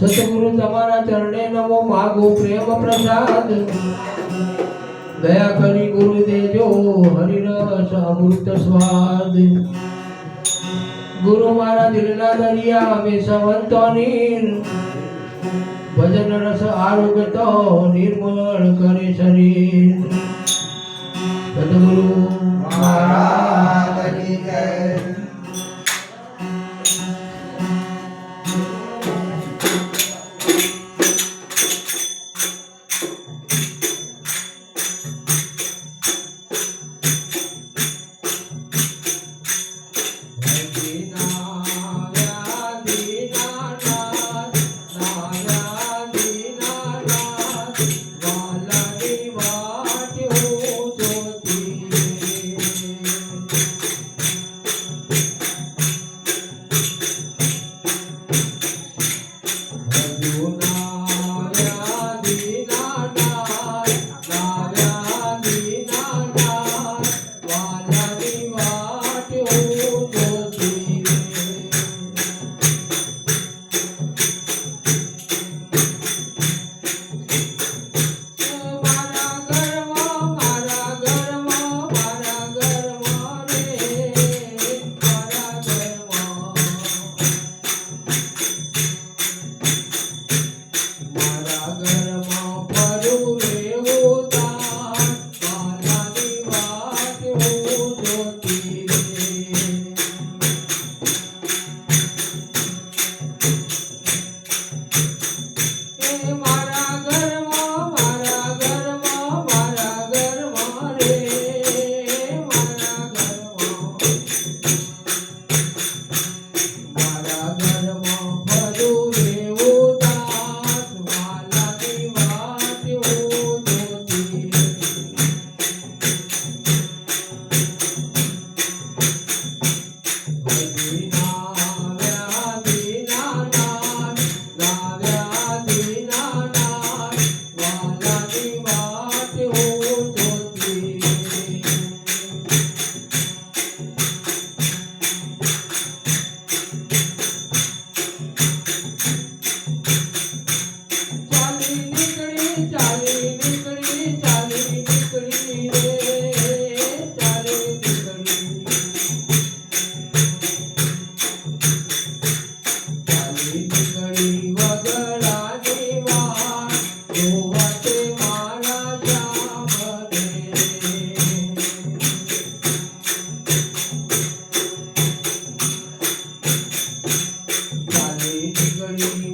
સતગુરુ તમારા ચરણે નમો માગો પ્રેમ પ્રસાદ. દયા કરી ગુરુ દેજો હરિરસ અમૃત સ્વાદ. ગુરુ મારા દિલના દરિયા અમે સંતો નીર. ભજન રસ આરોગ્ય તો નિર્મળ કરે શરીર. સદગુરુ caminho.